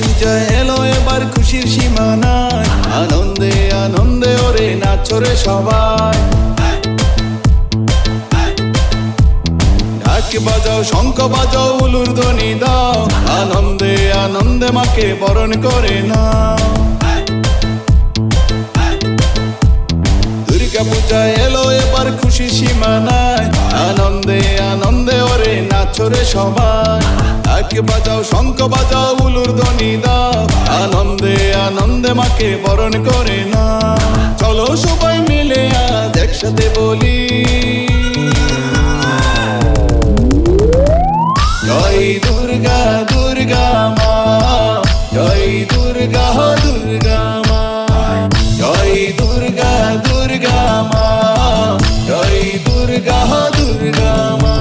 দুর্গা এলো এবার খুশির সীমানায়। আনন্দে আনন্দে ওরে নাচরে সবাই। বাজাও, শঙ্খ বাজাও, উলুর ধ্বনি দাও। আনন্দে আনন্দে মাকে বরণ করে না দুর্গা পূজা এলো, এবার খুশি সীমানায়। আনন্দে আনন্দে ওরে নাচরে সবাই। ঢাক বাজাও, শঙ্খ বাজাও, উলুর ধ্বনি দাও। আনন্দে আনন্দে মাকে বরণ করে না চলো সবাই মিলে আজ একসাথে বলি। জয় দুর্গা দুর্গা মা জয় দুর্গা দুর্গা মা জয় দুর্গা দুর্গা মা জয় দুর্গা দুর্গা মা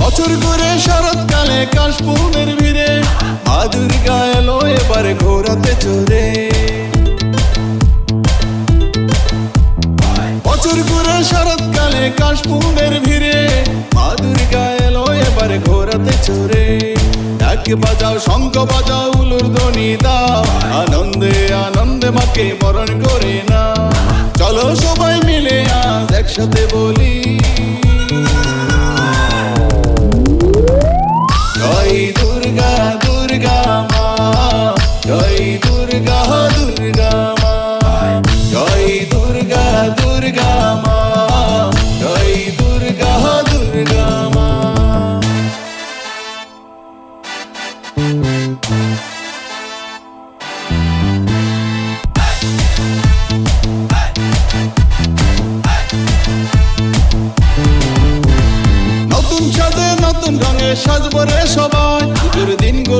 বছর করে শরৎকালে কাশপুরের ভিড়ে দুর্গা এলো এবার ঘোরাতে চড়ে বছর করে শরৎকালে কাশপুরের ভিড়ে মা দুর্গা এলো এবার ঘোরাতে চড়ে ডাক বাজাও শঙ্খ বাজাও উলুর ধ্বনি দাও আনন্দে আনন্দে মাকে বরণ করে না চলো সবাই মিলে আজ একসাথে বলি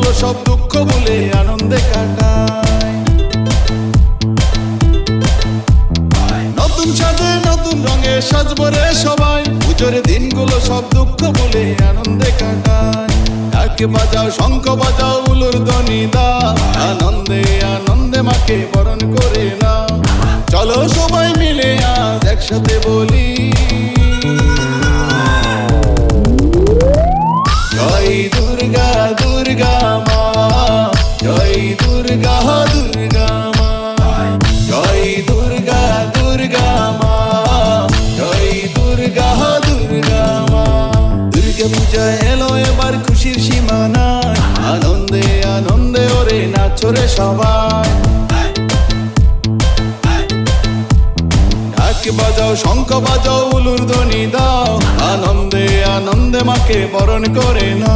দিনগুলো সব দুঃখ বলে আনন্দে কাটায়। নতুন সাজে নতুন রঙে সাজবো রে সবাই। পুজোর দিনগুলো সব দুঃখ বলে আনন্দে কাটায়। ডাকে বাজাও, শঙ্খ বাজাও, উলুর ধ্বনি পূজা এলো এবার খুশির সীমানায়। আনন্দে আনন্দে ওরে নাচরে সবাই। ঢাক বাজাও, শঙ্খ বাজাও, উলুর ধ্বনি দাও। আনন্দে আনন্দে মাকে বরণ করে না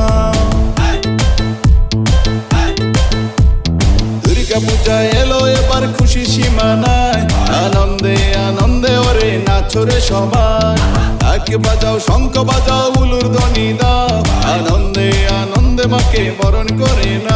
দুর্গা পূজা এলো এবার খুশি সীমানায়। আনন্দে আনন্দে ওরে নাচরে সবাই। ঢাক বাজাও শঙ্খ বাজাও উলুর ধ্বনি দাও। আনন্দে আনন্দে মাকে বরণ করে না